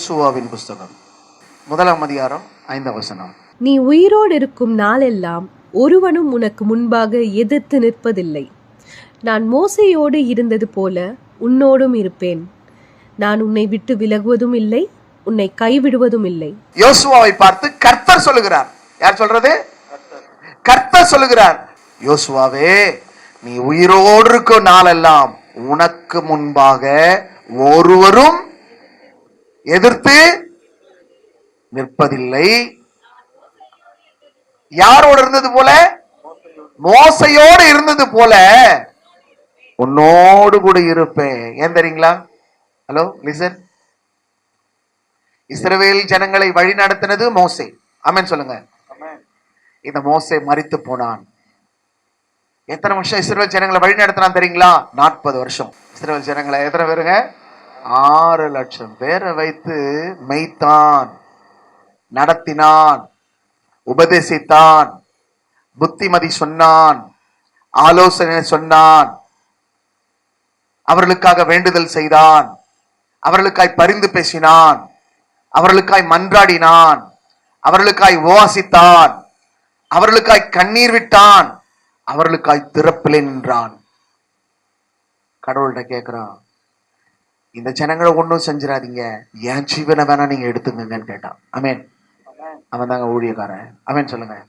யோசுவாவின் புஸ்தகம். முதலாம் அதிகாரம் ஐந்தாம் வசனம். நீ உயிரோடு இருக்கும் நாளெல்லாம் ஒருவனும் உனக்கு முன்பாக எதிர்த்து நிற்பதில்லை. நான் மோசையோடு இருந்தது போல உன்னோடும் இருப்பேன். நான் உன்னை விட்டு விலகுவதும் இல்லை உன்னை கைவிடுவதும் இல்லை. யோசுவாவை பார்த்து கர்த்தர் சொல்லுகிறார். யார் சொல்றது? கர்த்தர் சொல்லுகிறார். யோசுவாவே நீ உயிரோடு இருக்கும் நாளெல்லாம் உனக்கு முன்பாக ஒருவரும் எதிர்த்து நிற்பதில்லை. யாரோடு இருந்தது போல? மோசையோடு இருந்தது போல. உன்னோடு கூட இருப்பேன். ஏன் தெரியுங்களா? ஹலோ லிசன் இஸ்ரவேல் ஜனங்களை வழி நடத்தினது மோசே. ஆமென் சொல்லுங்க. இந்த மோசே மரித்து போனான். எத்தனை வருஷம் இஸ்ரவேல் ஜனங்களை வழி நடத்தினான் தெரியுங்களா? நாற்பது வருஷம். இஸ்ரவேல் ஜனங்களை எத்தனை பேருங்க? ஆறு லட்சம் பேரை வைத்து மெய்த்தான் நடத்தினான் உபதேசித்தான் புத்திமதி சொன்னான் ஆலோசனை சொன்னான் அவர்களுக்காக வேண்டுதல் செய்தான் அவர்களுக்காய் பரிந்து பேசினான் அவர்களுக்காய் மன்றாடினான் அவர்களுக்காய் உவாசித்தான் அவர்களுக்காய் கண்ணீர் விட்டான் அவர்களுக்காய் திறப்பிலே நின்றான். கடவுள்கிட்ட கேட்கிறான் இந்த ஜனங்களை ஒன்றும் செஞ்சிடாதீங்க. என் ஜீவனை வேணா நீங்க எடுத்துங்கன்னு கேட்டான். அமேன் அவன் தாங்க ஊழியக்காரன். அமேன் சொல்லுங்க.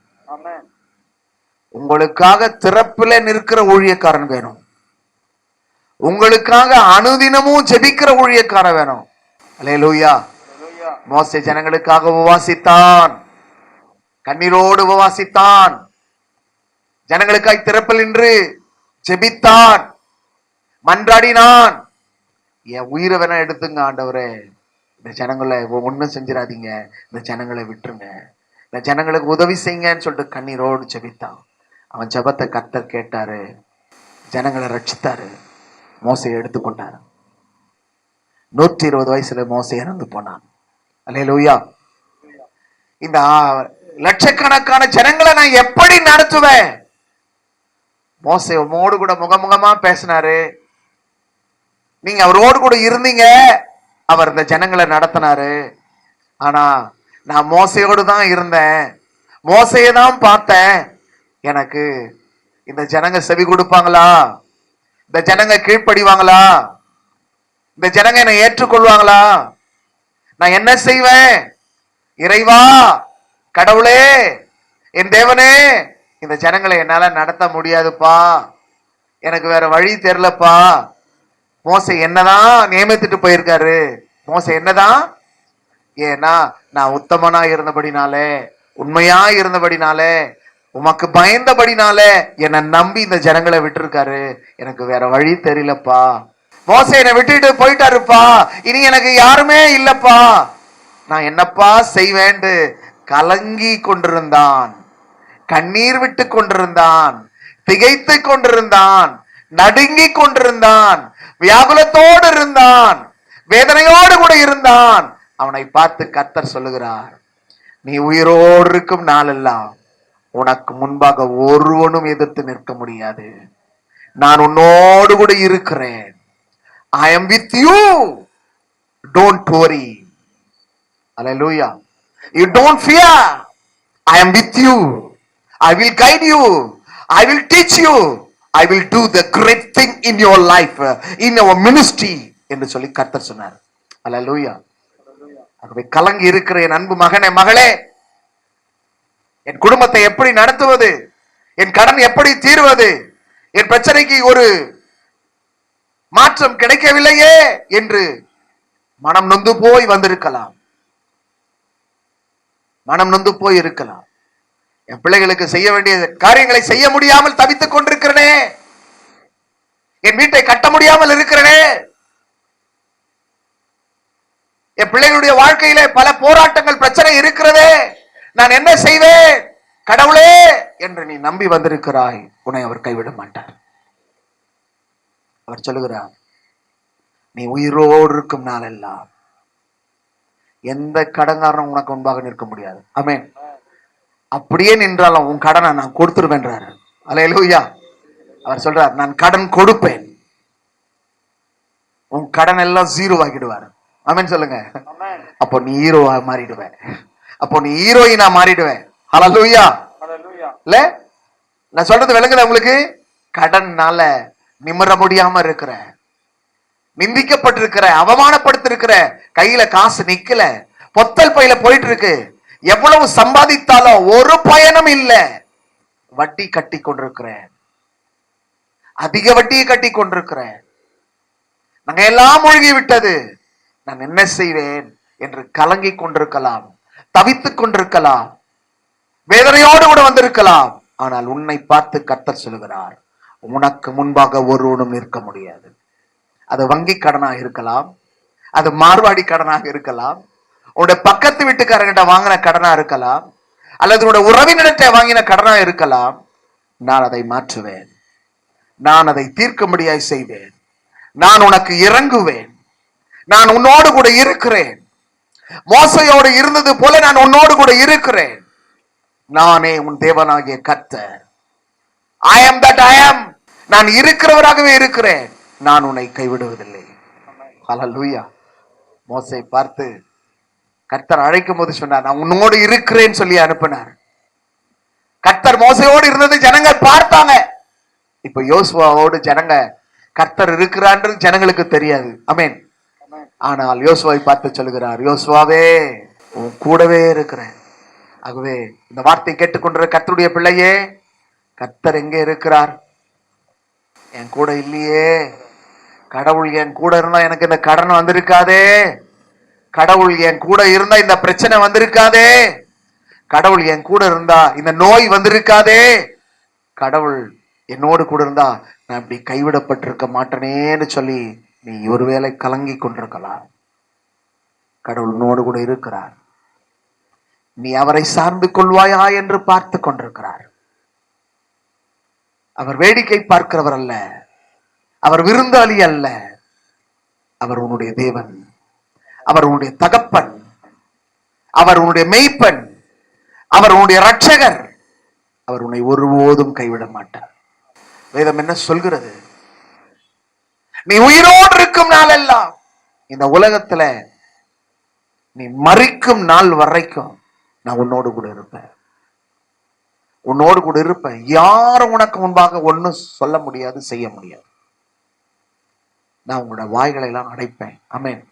உங்களுக்காக திறப்பில நிற்கிற ஊழியக்காரன் வேணும். உங்களுக்காக அனுதினமும் ஜெபிக்கிற ஊழியக்காரன் வேணும். அல்லேலூயா மோசே ஜனங்களுக்காக உபவாசித்தான். கண்ணீரோடு உபவாசித்தான். ஜனங்களுக்காய் திறப்பில் நின்று ஜெபித்தான். மன்றாடினான். என் உயிரை வேணா எடுத்துங்க ஆண்டவரே. இந்த ஜனங்களை ஒன்றும் செஞ்சிடாதீங்க. இந்த ஜனங்களை விட்டுருங்க. இந்த ஜனங்களுக்கு உதவி செய்யுங்கன்னு சொல்லிட்டு கண்ணீரோடு ஜெபித்தான். அவன் ஜெபத்தை கத்தர் கேட்டாரு. ஜனங்களை ரட்சித்தாரு. மோசையை எடுத்துக்கொண்டாரு. நூற்றி இருபது வயசுல மோசை இறந்து போனான். அல்லேலூயா. இந்த லட்சக்கணக்கான ஜனங்களை நான் எப்படி நடத்துவேன்? மோசை உமோடு கூட முகமுகமா பேசினாரு. நீங்க அவரோடு கூட இருந்தீங்க. அவர் இந்த ஜனங்களை நடத்தினாரு. ஆனா நான் மோசையோடு தான் இருந்தேன். மோசையை தான் பார்த்தேன். எனக்கு இந்த ஜனங்க செவி கொடுப்பாங்களா? இந்த ஜனங்க கீழ்ப்படிவாங்களா? இந்த ஜனங்க என்னை ஏற்றுக்கொள்வாங்களா? நான் என்ன செய்வேன்? இறைவா கடவுளே என் தேவனே இந்த ஜனங்களை என்னால நடத்த முடியாதுப்பா. எனக்கு வேற வழி தெரிலப்பா மோசை என்னதான் நியமித்துட்டு போயிருக்காரு? மோசை என்னதான் ஏன்னா நான் உத்தமனா இருந்தபடினாலே உண்மையா இருந்தபடினாலே உமக்கு பயந்தபடினாலே என்னை நம்பி இந்த ஜனங்களை விட்டுருக்காரு. எனக்கு வேற வழி தெரியலப்பா. மோசை என்னை விட்டுட்டு போயிட்டாருப்பா. இனி எனக்கு யாருமே இல்லப்பா. நான் என்னப்பா செய்வேண்டு கலங்கி கொண்டிருந்தான். கண்ணீர் விட்டு கொண்டிருந்தான். திகைத்து கொண்டிருந்தான். நடுங்கி கொண்டிருந்தான் வியாகுலத்தோடு இருந்தான் வேதனையோடு கூட இருந்தான். அவனை பார்த்து கத்தர் சொல்லுகிறார் நீ உயிரோடு இருக்கும் நாளெல்லாம் உனக்கு முன்பாக ஒருவனும் எதிர்த்து நிற்க முடியாது. நான் உன்னோடு கூட இருக்கிறேன். I am with you don't do alleluia you don't fear I am with you I will guide you I will teach you I will do the great thing in your life in our ministry என்று சொல்லி கர்த்தர் சொன்னார். அல்லேலூயா ஆகவே கலங்கி இருக்கிற என் அன்பு மகனே மகளே என் குடும்பத்தை எப்படி நடத்துவது? என் கடன் எப்படி தீர்வது? என் பிரச்சனைக்கு ஒரு மாற்றம் கிடைக்கவில்லையே என்று மனம் நொந்து போய் வந்திருக்கலாம். மனம் நொந்து போய் இருக்கலாம். என் பிள்ளைகளுக்கு செய்ய வேண்டிய காரியங்களை செய்ய முடியாமல் தவித்துக் கொண்டிருக்கிறனே. என் வீட்டை கட்ட முடியாமல் இருக்கிறனே. என் பிள்ளைகளுடைய வாழ்க்கையில பல போராட்டங்கள் பிரச்சனை இருக்கிறதே. நான் என்ன செய்வேன்? கடவுளே என்று நீ நம்பி வந்திருக்கிறாய். உன்னை அவர் கைவிட மாட்டார். அவர் சொல்லுகிறார் நீ உயிரோடு இருக்கும் நாளெல்லாம் எந்த கடங்காரனும் உனக்கு முன்பாக நிற்க முடியாது. அமேன் அப்படியே நின்றாலும் உன் கடனை நான் கொடுத்துருவேன்றாரு அல்லேலூயா அவர் சொல்றார் நான் கடன் கொடுப்பேன். உன் கடன் எல்லாம் ஜீரோ ஆக்கிடுவார் ஆமென் சொல்லுங்க. அப்போ நீ ஹீரோவா மாறிடுவ. அப்போ நீ ஹீரோயினா மாறிடுவ. ஹalleluya இல்ல? நான் சொல்றது விளங்குதா உங்களுக்கு? கடன்னால நிமிர முடியாம இருக்கிற நிந்திக்கப்பட்டிருக்கிற அவமானப்படுத்திருக்கிற கையில காசு நிக்கல பொத்தல் பையில போயிட்டு இருக்கு. எவ்வளவு சம்பாதித்தாலும் ஒரு பயனும் இல்லை. வட்டி கட்டி கொண்டிருக்கிறேன். அதிக வட்டியை கட்டி கொண்டிருக்கிறேன். நாங்க எல்லாம் மூழ்கி விட்டது நான் என்ன செய்வேன் என்று கலங்கி கொண்டிருக்கலாம் தவித்துக் கொண்டிருக்கலாம் வேதனையோடு கூட வந்திருக்கலாம். ஆனால் உன்னை பார்த்து கத்தர் சொல்லுகிறார் உனக்கு முன்பாக ஒருவனும் நிற்க முடியாது. அது வங்கி கடனாக இருக்கலாம் அது மார்வாடி கடனாக இருக்கலாம் உன்னுடைய பக்கத்து வீட்டுக்காரங்கிட்ட வாங்கின கடனா இருக்கலாம் அல்லது உன்னுடைய உறவினர்கிட்ட வாங்கின கடனா இருக்கலாம் நான் அதை மாற்றுவேன். நான் அதை தீர்க்கும்படியாய் செய்வேன். நான் உனக்கு இறங்குவேன். நான் உன்னோடு கூட இருக்கிறேன். மோசையோடு இருந்தது போல நான் உன்னோடு கூட இருக்கிறேன். நானே உன் தேவனாகிய கத்தர் ஐ அம் தட் ஐ அம் நான் இருக்கிறவராகவே இருக்கிறேன். நான் உன்னை கைவிடுவதில்லை. ஹalleluya மோசை பார்த்து கர்த்தர் அழைக்கும் போது சொன்னார் நான் உன்னோடு இருக்கிறேன்னு சொல்லி அனுப்பினார். கர்த்தர் மோசையோடு இருந்தது ஜனங்கள் பார்த்தாங்க. இப்ப யோசுவாவோடு ஜனங்க கர்த்தர் இருக்கிறான்றது ஜனங்களுக்கு தெரியாது. அமேன் ஆனால் யோசுவாவை பார்த்து சொல்லுகிறார் யோசுவாவே உன் கூடவே இருக்கிறேன். ஆகவே இந்த வார்த்தை கேட்டுக்கொண்டிருக்கிற கர்த்தருடைய பிள்ளையே கர்த்தர் எங்கே இருக்கிறார்? என் கூட இல்லையே. கடவுள் என் கூட இருந்தா எனக்கு இந்த கடன் வந்திருக்காதே. கடவுள் என் கூட இருந்தா இந்த பிரச்சனை வந்திருக்காதே. கடவுள் என் கூட இருந்தா இந்த நோய் வந்திருக்காதே. கடவுள் என்னோடு கூட இருந்தா நான் இப்படி கைவிடப்பட்டிருக்க மாட்டேனேன்னு சொல்லி நீ ஒருவேளை கலங்கி கொண்டிருக்கலாம். கடவுள் உன்னோடு கூட இருக்கிறார். நீ அவரை சார்ந்து கொள்வாயா என்று பார்த்து கொண்டிருக்கிறார். அவர் வேடிக்கை பார்க்கிறவர் அல்ல. அவர் விருந்தாளி அல்ல. அவர் உன்னுடைய தேவன். அவர் உன்னுடைய தகப்பன். அவர் உன்னுடைய மெய்ப்பன். அவர் உன்னுடைய ரட்சகர் அவர் உன்னை ஒருபோதும் கைவிட மாட்டார். வேதம் என்ன சொல்கிறது? நீ உயிரோடு இருக்கும் நாளெல்லாம் இந்த உலகத்துல நீ மறிக்கும் நாள் வரைக்கும் நான் உன்னோடு கூட இருப்பேன். உன்னோடு கூட இருப்பேன். யாரும் உனக்கு முன்பாக ஒன்றும் சொல்ல முடியாது செய்ய முடியாது. நான் உங்களோட வாய்களை எல்லாம் அடைப்பேன். அமேன்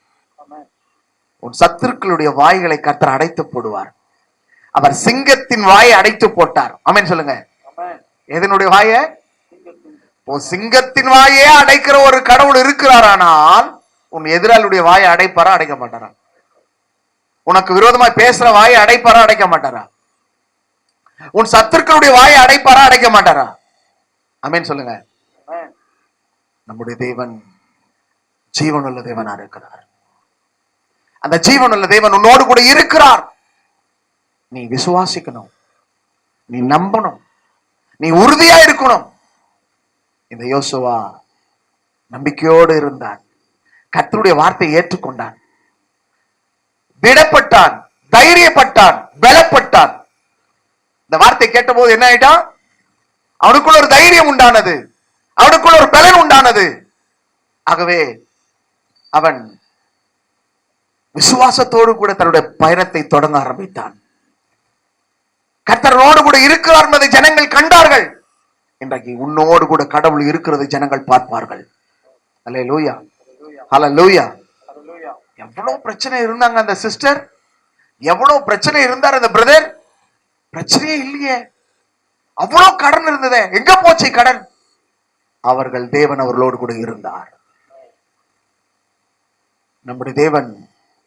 உன் சத்துருக்களுடைய வாய்களை கர்த்தர் அடைத்து போடுவார். அவர் சிங்கத்தின் வாயை அடைத்து போட்டார். அமேன் சொல்லுங்க. எதனுடைய வாயை? சிங்கத்தின் வாயே அடைக்கிற ஒரு கடவுள் இருக்கிறாரானால் உன் எதிராளியுடைய வாயை அடைப்பாரா அடைக்க மாட்டாரா? உனக்கு விரோதமாய் பேசுற வாயை அடைப்பாரா அடைக்க மாட்டாரா? உன் சத்துருக்களுடைய வாயை அடைப்பாரா அடைக்க மாட்டாரா? அமேன் சொல்லுங்க. நம்முடைய தேவன் ஜீவனுள்ள தேவனா இருக்கிறார். அந்த ஜீவனுள்ள தேவன் உன்னோடு கூட இருக்கிறார். நீ விசுவாசிக்கணும். நீ நம்பணும். நீ உறுதியா இருக்கணும். இந்த யோசுவா நம்பிக்கையோடு இருந்தான். கத்தருடைய வார்த்தையை ஏற்றுக்கொண்டான். திடப்பட்டான் தைரியப்பட்டான். பலப்பட்டான். இந்த வார்த்தை கேட்டபோது என்ன ஆயிட்டான் அவனுக்குள்ள ஒரு தைரியம் உண்டானது. அவனுக்குள்ள ஒரு பலன் உண்டானது. ஆகவே அவன் விசுவாசத்தோடு கூட தன்னுடைய பயணத்தை தொடங்க ஆரம்பித்தான். கர்த்தரோடு கூட இருக்கிறார் என்பதை ஜனங்கள் கண்டார்கள். இன்றைக்கு உன்னோடு கூட கடவுள் இருக்கிறதை ஜனங்கள் பார்ப்பார்கள். அல்ல லூயா ஹல லூயா எவ்வளவு பிரச்சனை இருந்தாங்க அந்த சிஸ்டர் எவ்வளவு பிரச்சனை இருந்தார் அந்த பிரதர் பிரச்சனையே இல்லையே. அவ்வளவு கடன் இருந்ததே. எங்க போச்சு கடன்? அவர்கள் தேவன் அவர்களோடு கூட இருந்தார். நம்முடைய தேவன்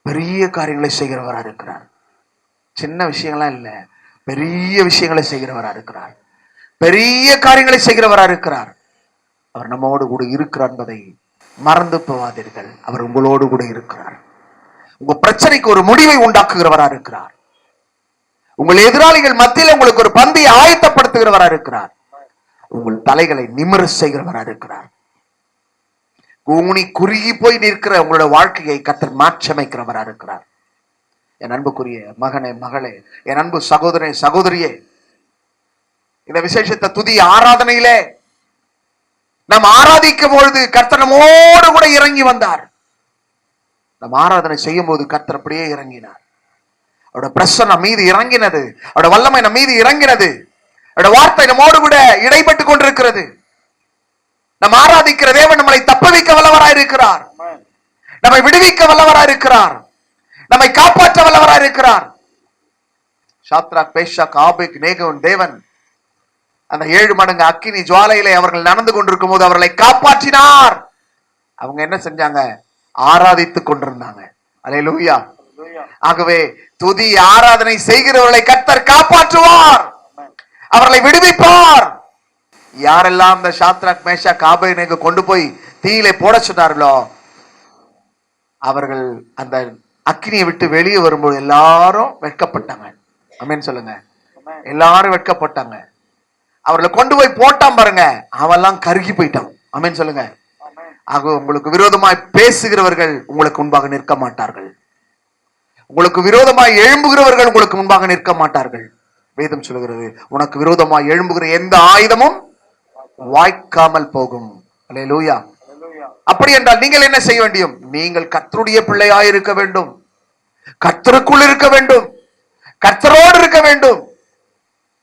பெரிய காரியங்களை செய்கிறவரா இருக்கிறார். சின்ன விஷயங்கள்லாம் இல்ல. பெரிய விஷயங்களை செய்கிறவரா இருக்கிறார். பெரிய காரியங்களை செய்கிறவரா இருக்கிறார். அவர் நம்மோடு கூட இருக்கிறார் என்பதை மறந்து போவாதீர்கள் அவர் உங்களோடு கூட இருக்கிறார். உங்க பிரச்சனைக்கு ஒரு முடிவை உண்டாக்குகிறவரா இருக்கிறார். உங்கள் எதிராளிகள் மத்தியில் உங்களுக்கு ஒரு பந்தையை ஆயத்தப்படுத்துகிறவரா இருக்கிறார். உங்கள் தலைகளை நிமிர செய்கிறவரா இருக்கிறார். கூனி குறுகி போய் நிற்கிற உங்களோட வாழ்க்கையை கத்தர் மாற்றமைக்கிறவராக இருக்கிறார். என் அன்புக்குரிய மகனே மகளே என் அன்பு சகோதரே சகோதரியே இந்த விசேஷத்தை துதி ஆராதனையிலே நாம் ஆராதிக்கும் பொழுது கர்த்தர் நம்மோடு கூட இறங்கி வந்தார். நம்ம ஆராதனை செய்யும் போது கர்த்தர் அப்படியே இறங்கினார். அவரோட பிரசன்னம் மீது இறங்கினது அவரோட வல்லமை நம் மீது இறங்கினது அவரோட வார்த்தை நம்மோடு கூட இடைப்பட்டு கொண்டிருக்கிறது. நம்ம ஆராதிக்கிற தேவன் நம்மளை தப்ப வைக்க வல்லவராய் இருக்கிறார். நம்மை விடுவிக்க வல்லவராய் இருக்கிறார். நம்மை காப்பாற்ற வல்லவராய் இருக்கிறார். சாத்ராக் பேஷாக் ஆபேக் நேகவன் தேவன் அந்த ஏழு மடங்கு அக்கினி ஜுவாலையிலே அவர்கள் நடந்து கொண்டிருக்கும் போது அவர்களை காப்பாற்றினார். அவங்க என்ன செஞ்சாங்க? ஆராதித்துக் கொண்டிருந்தாங்க. அல்லேலூயா ஆகவே துதி ஆராதனை செய்கிறவர்களை கர்த்தர் காப்பாற்றுவார். அவர்களை விடுவிப்பார். யாரெல்லாம் இந்த சாத்ராக் மேஷா காபேனுக்கு கொண்டு போய் தீயிலே போட சொன்னார்களோ அவர்கள் அந்த அக்கினியை விட்டு வெளியே வரும்போது எல்லாரும் வெட்கப்பட்டாங்க. அமேன் சொல்லுங்க. எல்லாரும் வெட்கப்பட்டாங்க. அவர்களை கொண்டு போய் போட்டான் பாருங்க. அவெல்லாம் கருகி போயிட்டான். அமேன் சொல்லுங்க. ஆக உங்களுக்கு விரோதமாய் பேசுகிறவர்கள் உங்களுக்கு முன்பாக நிற்க மாட்டார்கள். உங்களுக்கு விரோதமாய் எழும்புகிறவர்கள் உங்களுக்கு முன்பாக நிற்க மாட்டார்கள். வேதம் சொல்லுகிறது உனக்கு விரோதமாய் எழும்புகிற எந்த ஆயுதமும் வாய்க்காமல் போகும். அப்படி என்றால் நீங்கள் என்ன செய்ய வேண்டும் நீங்கள் கர்த்தருடைய பிள்ளையாய் இருக்க வேண்டும். கர்த்தருக்குள் இருக்க வேண்டும். கர்த்தரோடு இருக்க வேண்டும்.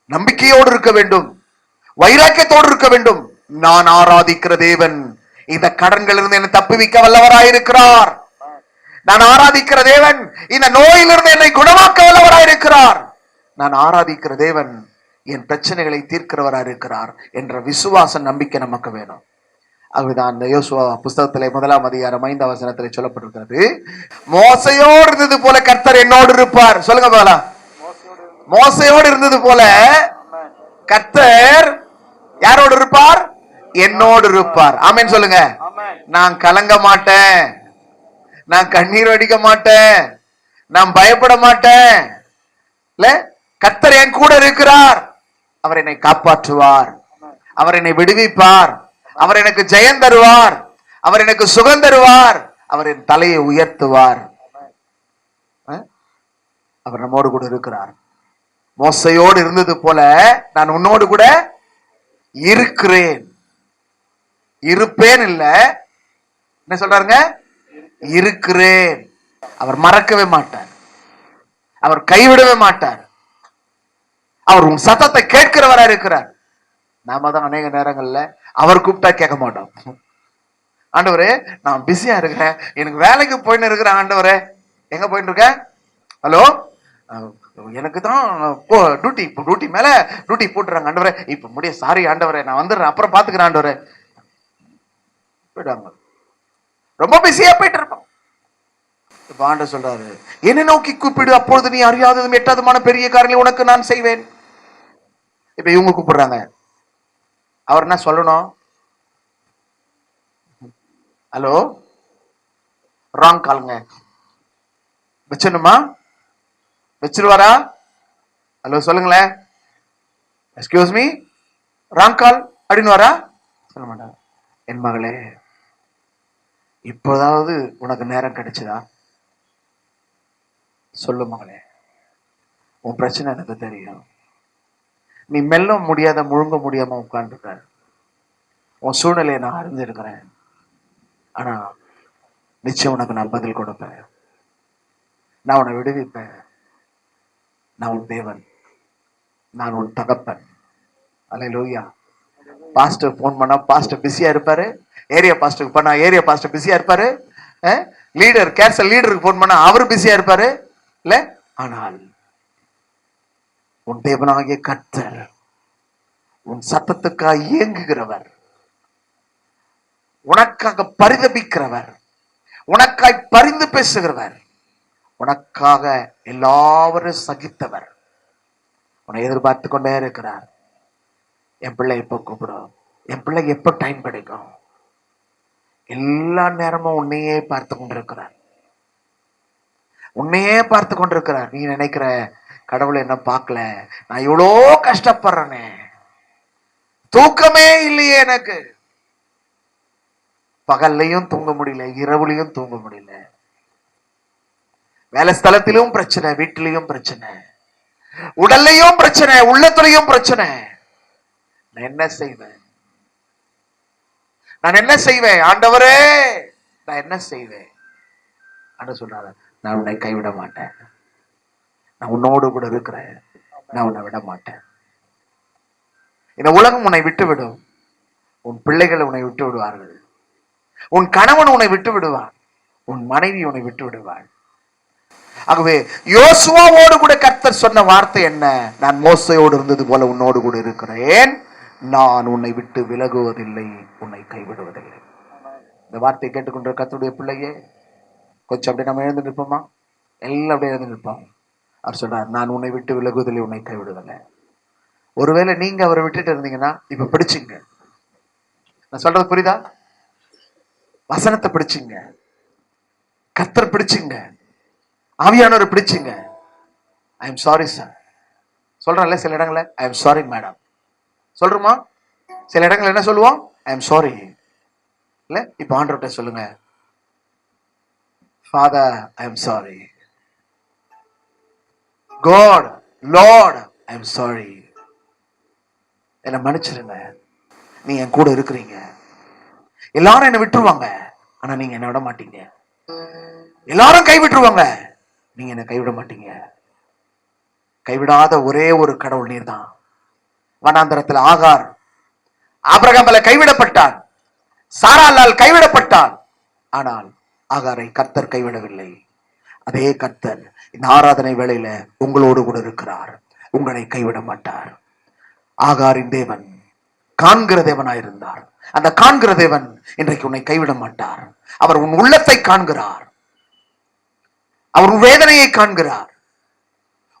நம்பிக்கையோடு இருக்க வேண்டும். வைராக்கியத்தோடு இருக்க வேண்டும். நான் ஆராதிக்கிற தேவன் இந்த கடன்களிலிருந்து என்னை தப்புவிக்க வல்லவராயிருக்கிறார். நான் ஆராதிக்கிற தேவன் இந்த நோயிலிருந்து என்னை குணமாக்க வல்லவராயிருக்கிறார். நான் ஆராதிக்கிற தேவன் என் பிரச்சனைகளை தீர்க்கிறவராக இருக்கிறார் என்ற விசுவாச நம்பிக்கை நமக்கு வேணும். அதுதான் அந்த யோசுவா புஸ்தகத்திலே முதலாம் அதிகாரம் ஐந்தாம் வசனத்திலே சொல்லப்பட்டிருக்கிறது. மோசையோடு இருந்தது போல கர்த்தர் என்னோடு இருப்பார். சொல்லுங்க பாலா மோசையோடு இருந்தது போல கர்த்தர் யாரோடு இருப்பார்? என்னோடு இருப்பார். ஆமென் சொல்லுங்க. நான் கலங்க மாட்டேன். நான் கண்ணீர் அடிக்க மாட்டேன். நான் பயப்பட மாட்டேன். இல்ல? கர்த்தர் என் கூட இருக்கிறார். அவர் என்னை காப்பாற்றுவார். அவர் என்னை விடுவிப்பார். அவர் எனக்கு ஜெயம் தருவார். அவர் எனக்கு சுகம் தருவார். அவர் என் தலையை உயர்த்துவார். அவர் நம்மோடு கூட இருக்கிறார். மோசையோடு இருந்தது போல நான் உன்னோடு கூட இருக்கிறேன். இருப்பேன் இல்ல. என்ன சொல்றாருங்க? இருக்கிறேன். அவர் மறக்கவே மாட்டார். அவர் கைவிடவே மாட்டார். அவர் உன் சத்தத்தை கேட்கிறவரா இருக்கிறார். நாம தான் அநேக நேரங்கள்ல அவர் கூப்பிட்டா கேட்க மாட்டோம். ஆண்டவரே நான் பிஸியா இருக்கிறேன். எனக்கு வேலைக்கு போயின்னு இருக்கிறேன் ஆண்டவரே எங்க போயிட்டு இருக்க? ஹலோ எனக்கு தான் போ டியூட்டி இப்போ டியூட்டி மேல டியூட்டி போட்டுறாங்க ஆண்டவரே. இப்ப முடிய சாரி ஆண்டவரே நான் வந்துடுறேன். அப்புறம் பாத்துக்கிறேன் ஆண்டவரே. போயிடுவாங்க ரொம்ப பிஸியா போயிட்டு இருப்போம். இப்ப ஆண்டவர் சொல்றாரு என்னை நோக்கி கூப்பிடு அப்பொழுது நீ அறியாததும் எட்டாதமான பெரிய காரியங்களை உனக்கு நான் செய்வேன். இப்ப இவங்க கூப்பிடுறாங்க. அவர் என்ன சொல்லணும்? ஹலோ ராங் காலுங்க வச்சிடணுமா? வச்சிருவாரா? ஹலோ சொல்லுங்களேன். எக்ஸ்கியூஸ் மீ ராங் கால் அப்படின்னு வரா சொல்ல மாட்டாங்க என் மகளே இப்போதாவது உனக்கு நேரம் கிடைச்சதா? சொல்லு மகளே. உன் பிரச்சனை எனக்கு தெரியும். நீ மெல்ல முடியாத முழுங்க முடியாம உட்காந்துருக்க உன் சூழ்நிலையை நான் அறிஞ்சிருக்கிறேன் ஆனா நிச்சயம் உனக்கு நான் பதில் கொடுப்பேன். நான் உன்னை விடுவிப்பேன். நான் உன் தேவன். நான் உன் தகப்பன். அல்லேலூயா பாஸ்டர் ஃபோன் பண்ணா பாஸ்டர் பிஸியா இருப்பாரு. ஏரியா பாஸ்டருக்கு பண்ணா ஏரியா பாஸ்டர் பிஸியா இருப்பாரு. லீடர் கேன்சல் லீடருக்கு ஃபோன் பண்ணா அவர் பிஸியா இருப்பாரு. இல்ல? ஆனால் உன் தேவனாகிய கர்த்தர் உன் சத்தத்துக்காக இயங்குகிறவர் உனக்காக பரிதபிக்கிறவர் உனக்காய் பரிந்து பேசுகிறவர் உனக்காக எல்லாவரும் சகித்தவர். உன்னை எதிர்பார்த்து கொண்டே இருக்கிறார். என் பிள்ளை எப்போ கூப்பிடும்? என் பிள்ளை எப்போ டைம் கிடைக்கும்? எல்லா நேரமும் உன்னையே பார்த்து கொண்டிருக்கிறார். உன்னையே பார்த்து கொண்டிருக்கிறார். நீ நினைக்கிற கடவுள் என்ன பார்க்கல? நான் இவ்வளோ கஷ்டப்படுறேனே. தூக்கமே இல்லையே எனக்கு. பகல்லையும் தூங்க முடியல இரவுலையும் தூங்க முடியல. வேலை ஸ்தலத்திலும் பிரச்சனை வீட்டிலையும் பிரச்சனை. உடல்லையும் பிரச்சனை உள்ளத்துலயும் பிரச்சனை. நான் என்ன செய்வேன்? நான் என்ன செய்வேன்? ஆண்டவரே நான் என்ன செய்வேன்? ஆண்டு சொல்றாரு நான் உன்னை கைவிட மாட்டேன். நான் உன்னோடு கூட இருக்கிறேன். நான் உன்னை விட மாட்டேன். இந்த உலகம் உன்னை விட்டு விடும் உன் பிள்ளைகள் உன்னை விட்டு விடுவார்கள் உன் கணவன் உன்னை விட்டு விடுவான் உன் மனைவி உன்னை விட்டு விடுவாள் ஆகவே யோசுவாவோடு கூட கர்த்தர் சொன்ன வார்த்தை என்ன? நான் மோசையோடு இருந்தது போல உன்னோடு கூட இருக்கிறேன். நான் உன்னை விட்டு விலகுவதில்லை. உன்னை கைவிடுவதில்லை. இந்த வார்த்தையை கேட்டுக்கொண்ட கர்த்தருடைய பிள்ளையே கொஞ்சம் அப்படியே நம்ம எழுந்து நிற்போமா? எல்லாம் அப்படியே எழுந்து நிற்போம். அவர் சொல்றார் நான் உன்னை விட்டு விலகுதலை உன்னை கைவிடுதலை ஒருவேளை நீங்க அவரை விட்டுட்டு இருந்தீங்கன்னா இப்ப பிடிச்சிங்க. நான் சொல்றது புரியுதா? வசனத்தை பிடிச்சிங்க. கத்தர் பிடிச்சிங்க. ஆவியானவர் பிடிச்சிங்க. ஐ எம் சாரி சார் சொல்றேன்ல சில இடங்களை ஐ எம் சாரி மேடம் சொல்றோமா? சில இடங்கள் என்ன சொல்லுவோம்? ஐ எம் சாரி இல்ல இப்ப ஆண்டர்கிட்ட சொல்லுங்க. Father I am sorry God Lord I am sorry என்னை மன்னிச்சிருங்க. நீ என் கூட இருக்கிறீங்க. எல்லாரும் என்னை விட்டுருவாங்க. ஆனா நீங்க என்னை விட மாட்டீங்க. எல்லாரும் கைவிட்டுருவாங்க நீங்க என்னை கைவிட மாட்டீங்க. கைவிடாத ஒரே ஒரு கடவுள் நீர் தான் வனாந்தரத்தில் ஆகார் ஆபிரகாமல கைவிடப்பட்டான். சாராலால் கைவிடப்பட்டான். ஆனால் ஆகாரை கர்த்தர் கைவிடவில்லை. அதே கர்த்தர் இந்த ஆராதனை வேளையில உங்களோடு கூட இருக்கிறார். உங்களை கைவிட மாட்டார். ஆகாரின் தேவன் காண்கிற தேவனாயிருந்தார் அந்த காண்கிற தேவன் இன்றைக்கு உன்னை கைவிட மாட்டார். அவர் உன் உள்ளத்தை காண்கிறார். அவர் உன் வேதனையை காண்கிறார்.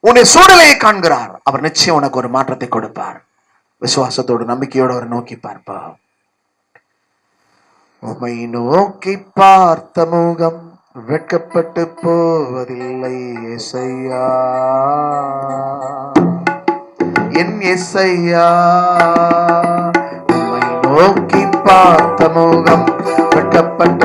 உன்னை சூழலையை காண்கிறார். அவர் நிச்சயம் உனக்கு ஒரு மாற்றத்தை கொடுப்பார். விசுவாசத்தோடு நம்பிக்கையோடு அவர் நோக்கி பார்ப்பார் உமை நோக்கி பார்த்த முகம் வெட்கப்பட்டு போவதில்லை இசையா என் எசையா உம்மை நோக்கி பார்த்த முகம் வெட்கப்பட்டு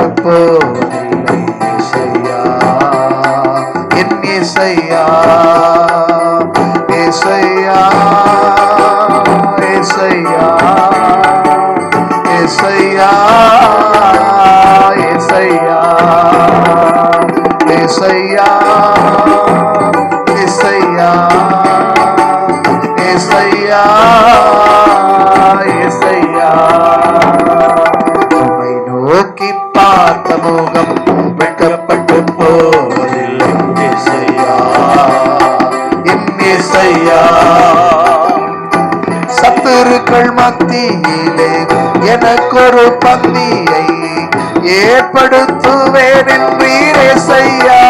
ஏற்படுத்துவேன் என்றீரே செய்யா.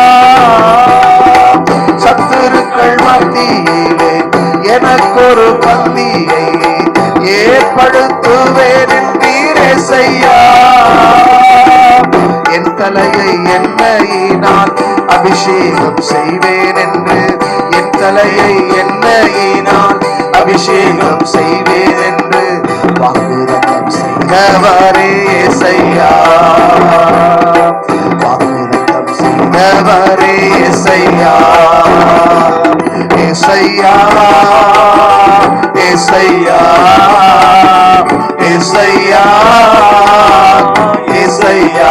சத்துருக்கள் மத்தியிலே எனக்கொரு பந்தியை ஏற்படுத்துவேன் என்றீரே செய்யா. என் தலையை எண்ணெயினால் அபிஷேகம் செய்வேன் என்று என் தலையை எண்ணெயினால் அபிஷேகம் செய்வேன் என்று வாக்குதம் செய்தவர் ఏసయ్యా. పాపులంతం సింగవరే ఏసయ్యా. ఏసయ్యా. ఏసయ్యా. ఏసయ్యా. ఏసయ్యా.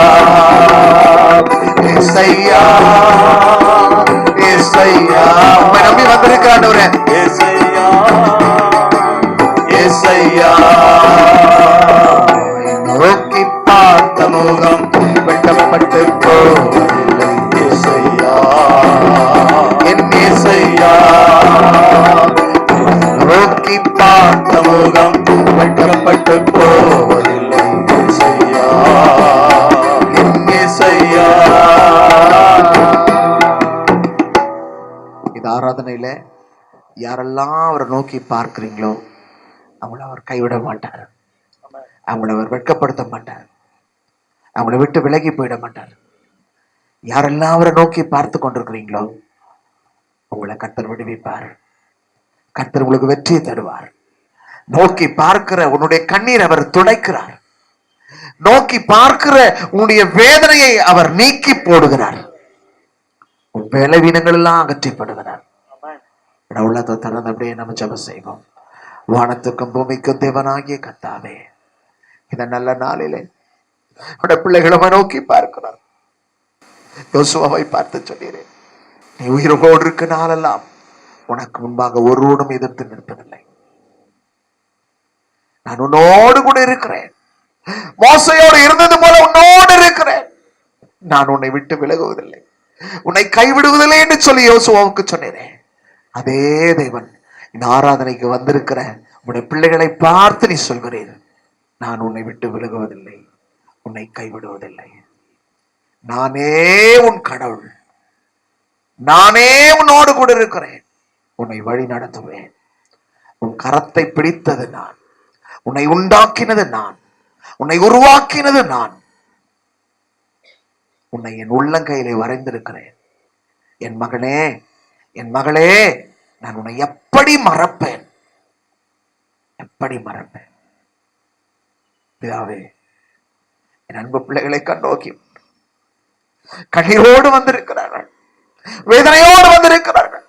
நோக்கி பார்க்குறீங்களோ அவங்கள அவர் கைவிட மாட்டார். அவங்கள அவர் வெட்கப்படுத்த மாட்டார். அவங்கள விட்டு விலகி போயிட மாட்டார். யாரெல்லாம் அவரை நோக்கி பார்த்து கொண்டிருக்கிறீங்களோ உங்களை கத்தர் விடுவிப்பார். கத்தர் உங்களுக்கு வெற்றியை தருவார். நோக்கி பார்க்கிற உன்னுடைய கண்ணீர் அவர் துடைக்கிறார். நோக்கி பார்க்கிற உன்னுடைய வேதனையை அவர் நீக்கி போடுகிறார். உன் வீனங்கள் எல்லாம் அகற்றிப்படுகிறார். நம்முடைய உள்ளத்தை திறந்து அப்படியே நம்ம ஜெபம் செய்வோம். வானத்துக்கும் பூமிக்கும் தேவனாகிய கத்தாவே இந்த நல்ல நாளிலே உடைய பிள்ளைகளை நோக்கி பார்க்கிறார் யோசுவாவை பார்த்து சொல்லிடுறேன் நீ உயிரோடு இருக்க நாளெல்லாம் உனக்கு முன்பாக ஒருவனும் எதிர்த்து நிற்பதில்லை. நான் உன்னோடு கூட இருக்கிறேன். மோசையோடு இருந்தது போல உன்னோடு இருக்கிறேன். நான் உன்னை விட்டு விலகுவதில்லை. உன்னை கைவிடுவதில்லை என்று சொல்லி யோசுவாவுக்கு சொன்னேன் அதே தேவன் இந்த ஆராதனைக்கு வந்திருக்கிற உன்னுடைய பிள்ளைகளை பார்த்து நீ சொல்கிறேன் நான் உன்னை விட்டு விலகுவதில்லை உன்னை கைவிடுவதில்லை. நானே உன் கடவுள் நானே உன்னோடு கூட இருக்கிறேன் உன்னை வழி நடத்துவேன். உன் கரத்தை பிடித்தது நான் உன்னை உண்டாக்கினது நான் உன்னை உருவாக்கினது நான். உன்னை என் உள்ளங்கையிலே வரைந்திருக்கிறேன். என் மகனே என் மகளே நான் உன்னை எப்படி மறப்பேன்? எப்படி மறப்பேன்? பிதாவே என் அன்பு பிள்ளைகளை கண்ணோக்கி கண்ணீரோடு வந்திருக்கிறார்கள். வேதனையோடு வந்திருக்கிறார்கள்.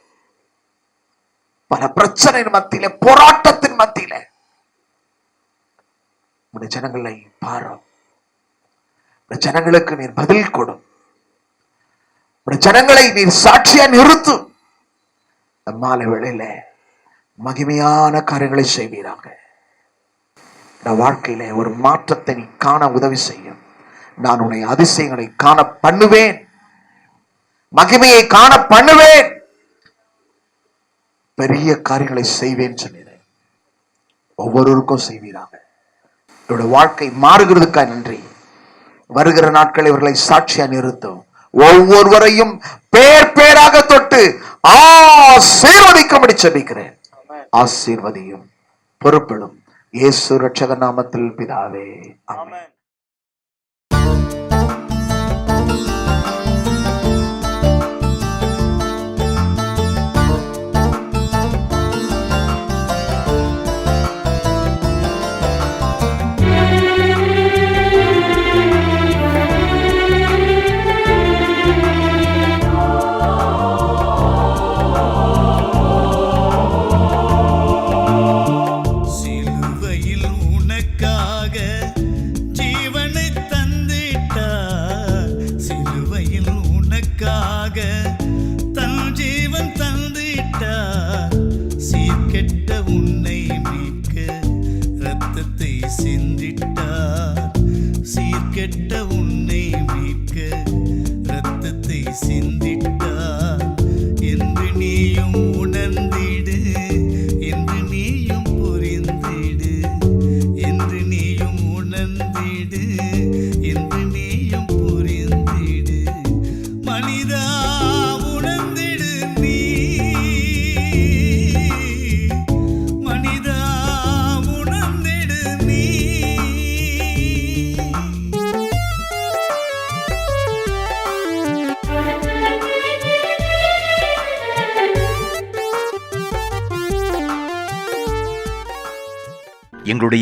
பல பிரச்சனையின் மத்தியில போராட்டத்தின் மத்தியில. உடைய ஜனங்களை பாரும் உடைய ஜனங்களுக்கு நீர் பதில் கொடும் உடைய ஜனங்களை நீர் சாட்சியா நிறுத்தும் மாலை வேளையில மகிமையான காரியங்களை செய்வீராங்க இந்த வாழ்க்கையில ஒரு மாற்றத்தை நீ காண உதவி செய்யும். நான் உன்னை அதிசயங்களை காண பண்ணுவேன். மகிமையை காண பண்ணுவேன். பெரிய காரியங்களை செய்வேன் சொன்னேன் ஒவ்வொருவருக்கும் செய்வீராங்க இவருடைய வாழ்க்கை மாறுகிறதுக்கா நன்றி. வருகிற நாட்கள் இவர்களை சாட்சியா நிறுத்தும். ஒவ்வொருவரையும் பேர் பேராக தொட்டு ஆசீர்வதிக்கும்படி செபிக்கிறேன் ஆசீர்வதியும் பொறுப்பிடும் இயேசு ரட்சக நாமத்தில் பிதாவே. ஆமென்.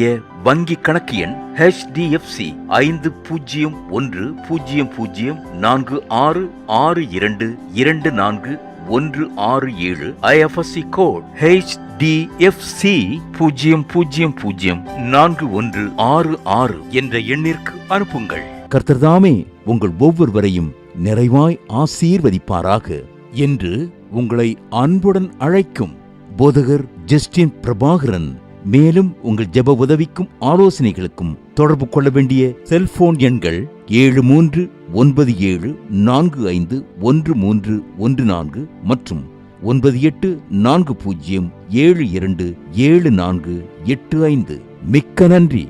எங்களுடைய வங்கி கணக்கு எண் ஹெச்டிஎஃப்சி ஐந்து பூஜ்ஜியம் ஒன்று பூஜ்ஜியம் பூஜ்ஜியம் நான்கு ஆறு ஆறு இரண்டு இரண்டு நான்கு ஒன்று ஆறு ஏழு ஐஎஃப்எஸ்சி கோட் HDFC பூஜ்ஜியம் பூஜ்ஜியம் பூஜ்ஜியம் நான்கு ஒன்று ஆறு ஆறு என்ற எண்ணிற்கு அனுப்புங்கள். கர்த்தர்தாமே உங்கள் ஒவ்வொருவரையும் நிறைவாய் ஆசீர்வதிப்பாராக என்று உங்களை அன்புடன் அழைக்கும் போதகர் ஜஸ்டின் பிரபாகரன் மேலும் உங்கள் ஜெப உதவிக்கும் ஆலோசனைகளுக்கும் தொடர்பு கொள்ள வேண்டிய செல்போன் எண்கள் ஏழு மூன்று ஒன்பது ஏழு நான்கு ஐந்து ஒன்று மூன்று ஒன்று நான்கு மற்றும் ஒன்பது எட்டு நான்கு பூஜ்ஜியம் ஏழு இரண்டு ஏழு நான்கு எட்டு ஐந்து. மிக்க நன்றி.